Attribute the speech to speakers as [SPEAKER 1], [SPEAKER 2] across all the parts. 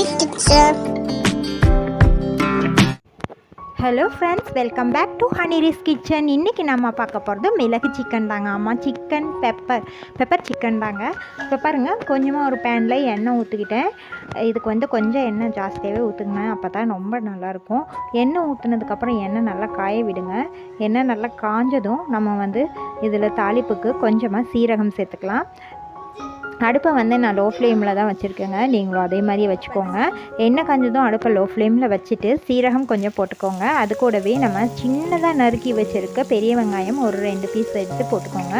[SPEAKER 1] Kitchen
[SPEAKER 2] hello friends welcome back to ஹனிரிஸ் kitchen இன்றைக்கி நம்ம பார்க்க போகிறது மிளகு சிக்கன் தாங்க. ஆமாம் சிக்கன் பெப்பர் பெப்பர் சிக்கன் தாங்க. இப்போ பாருங்கள் கொஞ்சமாக ஒரு பேனில் எண்ணெய் ஊற்றிக்கிட்டேன் இதுக்கு வந்து கொஞ்சம் எண்ணெய் ஜாஸ்தியாகவே ஊற்றுங்க அப்போ தான் ரொம்ப நல்லாயிருக்கும். எண்ணெய் ஊற்றுனதுக்கப்புறம் எண்ணெய் நல்லா காய விடுங்க. எண்ணெய் நல்லா காஞ்சதும் நம்ம வந்து இதில் தாளிப்புக்கு கொஞ்சமாக சீரகம் சேர்த்துக்கலாம். அடுப்பை வந்து நான் லோ ஃப்ளேமில் தான் வச்சுருக்கேங்க. நீங்களும் அதே மாதிரி வச்சுக்கோங்க. எண்ணெய் காஞ்சதும் அடுப்பை லோ ஃப்ளேமில் வச்சுட்டு சீரகம் கொஞ்சம் போட்டுக்கோங்க. அது கூடவே நம்ம சின்னதாக நறுக்கி வச்சுருக்க பெரிய வெங்காயம் ஒரு ரெண்டு பீஸ் எடுத்து போட்டுக்கோங்க.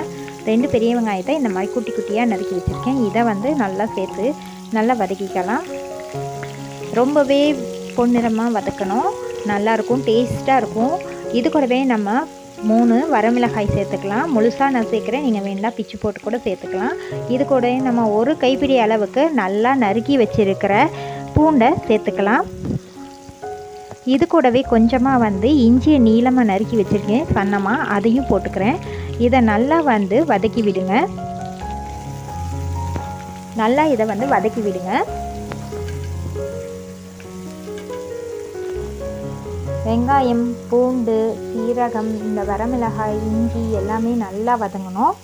[SPEAKER 2] ரெண்டு பெரிய வெங்காயத்தை இந்த மாதிரி குட்டி குட்டியாக நறுக்கி வச்சுருக்கேன். இதை வந்து நல்லா சேர்த்து நல்லா வதக்கிக்கலாம். ரொம்பவே பொன்னிறமாக வதக்கணும். நல்லாயிருக்கும் டேஸ்ட்டாக இருக்கும். இது கூடவே நம்ம மூணு வரமிளகாய் சேர்த்துக்கலாம். முழுசாக நான் சேர்க்குறேன். நீங்கள் வேண்டாம் பிச்சு போட்டு கூட சேர்த்துக்கலாம். இது கூட நம்ம ஒரு கைப்பிடி அளவுக்கு நல்லா நறுக்கி வச்சுருக்கிற பூண்டை சேர்த்துக்கலாம். இது கூடவே கொஞ்சமாக வந்து இஞ்சியை நீளமாக நறுக்கி வச்சுருக்கேன். சன்னமாக அதையும் போட்டுக்கிறேன். இதை நல்லா வந்து வதக்கி விடுங்க. நல்லா இதை வந்து வதக்கி விடுங்க. வெங்காயம் பூண்டு சீரகம் இந்த வரமிளகாய் இஞ்சி எல்லாமே நல்லா வதங்கணும்.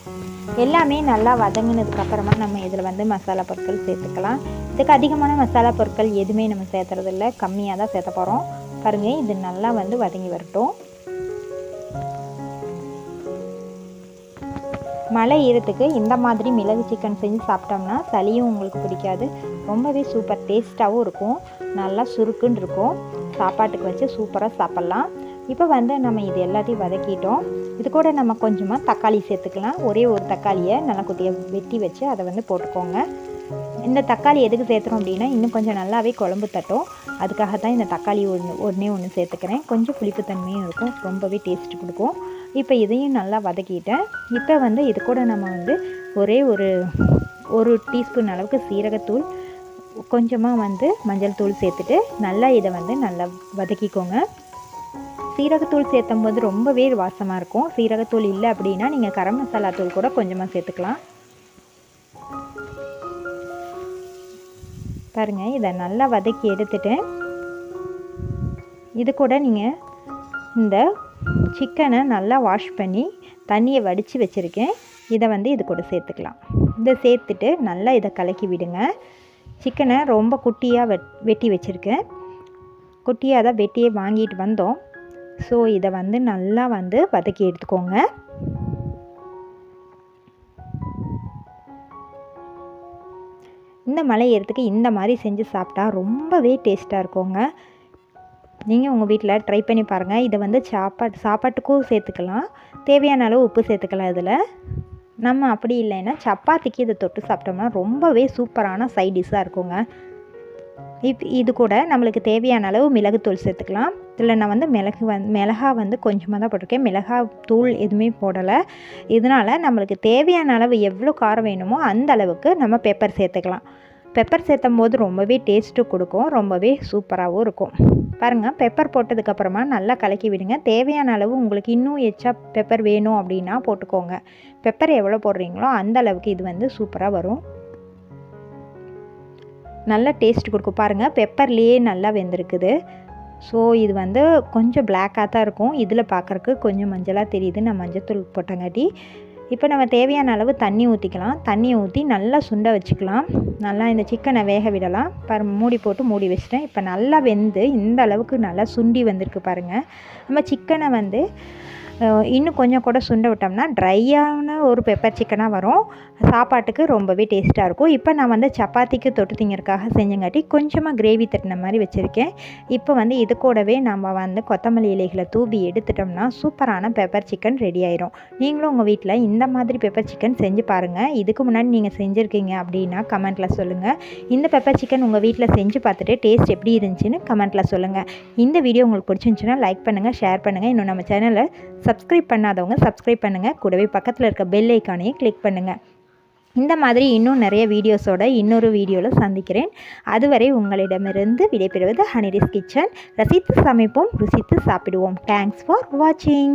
[SPEAKER 2] எல்லாமே நல்லா வதங்கினதுக்கப்புறமா நம்ம இதில் வந்து மசாலா பொருட்கள் சேர்த்துக்கலாம். இதுக்கு அதிகமான மசாலா பொருட்கள் எதுவுமே நம்ம சேர்த்துறதில்ல கம்மியாக தான் சேர்த்த போகிறோம் பாருங்கள் இது நல்லா வந்து வதங்கி வரட்டும். மழை ஈரத்துக்கு இந்த மாதிரி மிளகு சிக்கன் செஞ்சு சாப்பிட்டோம்னா சளியும் உங்களுக்கு பிடிக்காது. ரொம்பவே சூப்பர் டேஸ்ட்டாகவும் இருக்கும். நல்லா சுருக்குன்னு இருக்கும். சாப்பாட்டுக்கு வச்சு சூப்பராக சாப்பிட்லாம். இப்போ வந்து நம்ம இது எல்லாத்தையும் வதக்கிட்டோம். இது கூட நம்ம கொஞ்சமாக தக்காளி சேர்த்துக்கலாம். ஒரே ஒரு தக்காளியை நல்லா குட்டியாக வெட்டி வச்சு அதை வந்து போட்டுக்கோங்க. இந்த தக்காளி எதுக்கு சேர்த்துறோம் அப்படின்னா இன்னும் கொஞ்சம் நல்லாவே குழம்பு தட்டும். அதுக்காக தான் இந்த தக்காளி ஒன்று ஒன்றே ஒன்று சேர்த்துக்கிறேன். கொஞ்சம் புளிப்புத்தன்மையும் இருக்கும். ரொம்பவே டேஸ்ட் கொடுக்கும். இப்போ இதையும் நல்லா வதக்கிட்டேன். இப்போ வந்து இது கூட நம்ம வந்து ஒரே ஒரு ஒரு டீஸ்பூன் அளவுக்கு சீரகத்தூள் கொஞ்சமாக வந்து மஞ்சள் தூள் சேர்த்துட்டு நல்லா இதை வந்து நல்லா வதக்கிக்கோங்க. சீரகத்தூள் சேர்த்தும் போது ரொம்பவே வாசமாக இருக்கும். சீரகத்தூள் இல்லை அப்படின்னா நீங்கள் கரம் மசாலா தூள் கூட கொஞ்சமாக சேர்த்துக்கலாம். பாருங்கள் இதை நல்லா வதக்கி எடுத்துட்டு இது கூட நீங்கள் இந்த சிக்கனை நல்லா வாஷ் பண்ணி தண்ணியை வடித்து வச்சுருக்கேன். இதை வந்து இது கூட சேர்த்துக்கலாம். இதை சேர்த்துட்டு நல்லா இதை கலக்கி விடுங்க. சிக்கனை ரொம்ப குட்டியாக வெட் வெட்டி வச்சுருக்கேன். குட்டியாக தான் வெட்டியே வாங்கிட்டு வந்தோம். ஸோ இதை வந்து நல்லா வந்து வதக்கி எடுத்துக்கோங்க. இந்த மலை ஏறத்துக்கு இந்த மாதிரி செஞ்சு சாப்பிட்டா ரொம்பவே டேஸ்ட்டாக இருக்குங்க. நீங்கள் உங்கள் வீட்டில் ட்ரை பண்ணி பாருங்கள் இதை வந்து சாப்பாடு சாப்பாட்டுக்கும் சேர்த்துக்கலாம். தேவையான அளவு உப்பு சேர்த்துக்கலாம் இதில். நம்ம அப்படி இல்லைன்னா சப்பாத்திக்கு இதை தொட்டு சாப்பிட்டோம்னா ரொம்பவே சூப்பரான சைட் டிஷ்ஷாக இருக்குங்க. இப் இது கூட நம்மளுக்கு தேவையான அளவு மிளகுத்தூள் சேர்த்துக்கலாம். இதில் நான் வந்து மிளகு வந் மிளகா வந்து கொஞ்சமாக தான் போட்டிருக்கேன். மிளகா தூள் எதுவுமே போடலை. இதனால் நம்மளுக்கு தேவையான அளவு எவ்வளோ காரம் வேணுமோ அந்த அளவுக்கு நம்ம பெப்பர் சேர்த்துக்கலாம். பெப்பர் சேர்த்தும் போது ரொம்பவே டேஸ்ட்டு கொடுக்கும் ரொம்பவே சூப்பராகவும் இருக்கும். பாருங்கள் பெப்பர் போட்டதுக்கப்புறமா நல்லா கலக்கி விடுங்க. தேவையான அளவு உங்களுக்கு இன்னும் எச்சா பெப்பர் வேணும் அப்படின்னா போட்டுக்கோங்க. பெப்பர் எவ்வளோ போடுறீங்களோ அந்த அளவுக்கு இது வந்து சூப்பராக வரும். நல்ல டேஸ்ட் கொடுக்கும். பாருங்கள் பெப்பர்லேயே நல்லா வெந்திருக்குது. ஸோ இது வந்து கொஞ்சம் பிளாக்காக தான் இருக்கும். இதில் பார்க்குறக்கு கொஞ்சம் மஞ்சளாக தெரியுது. நான் மஞ்சத்தூள் போட்டங்காட்டி. இப்போ நம்ம தேவையான அளவு தண்ணி ஊற்றிக்கலாம் தண்ணியை ஊற்றி நல்லா சுண்ட வச்சுக்கலாம். நல்லா இந்த சிக்கனை வேக விடலாம். பாரு மூடி போட்டு மூடி வச்சிட்டேன். இப்போ நல்லா வெந்து இந்த அளவுக்கு நல்லா சுண்டி வந்திருக்கு பாருங்கள் நம்ம சிக்கனை வந்து இன்னும் கொஞ்சம் கூட சுண்ட விட்டோம்னா ட்ரையான ஒரு பெப்பர் சிக்கனாக வரும். சாப்பாட்டுக்கு ரொம்பவே டேஸ்ட்டாக இருக்கும். இப்போ நான் வந்து சப்பாத்திக்கு தொட்டு திங்கிறதுக்காக செஞ்சங்காட்டி கொஞ்சமாக கிரேவி தட்டின மாதிரி வச்சுருக்கேன். இப்போ வந்து இது கூடவே நம்ம வந்து கொத்தமல்லி இலைகளை தூவி எடுத்துட்டோம்னா சூப்பரான பெப்பர் சிக்கன் ரெடி ஆயிரும். நீங்களும் உங்கள் வீட்டில் இந்த மாதிரி பெப்பர் சிக்கன் செஞ்சு பாருங்கள் இதுக்கு முன்னாடி நீங்கள் செஞ்சுருக்கீங்க அப்படின்னா கமெண்ட்டில் சொல்லுங்கள் இந்த பெப்பர் சிக்கன் உங்கள் வீட்டில் செஞ்சு பார்த்துட்டு டேஸ்ட் எப்படி இருந்துச்சுன்னு கமெண்ட்டில் சொல்லுங்கள் இந்த வீடியோ உங்களுக்கு பிடிச்சிருந்துச்சுன்னா லைக் பண்ணுங்கள் ஷேர் பண்ணுங்கள் இன்னும் நம்ம சேனலை சப்ஸ்கிரைப் பண்ணாதவங்க சப்ஸ்கிரைப் பண்ணுங்கள் கூடவே பக்கத்தில் இருக்க பெல் ஐக்கானையும் கிளிக் பண்ணுங்கள் இந்த மாதிரி இன்னும் நிறைய வீடியோஸோட இன்னொரு வீடியோவில் சந்திக்கிறேன். அதுவரை உங்களிடமிருந்து விடைபெறுவது ஹனிரிஸ் கிச்சன். ரசித்து சமைப்போம் ருசித்து சாப்பிடுவோம். தேங்க்ஸ் ஃபார் வாட்சிங்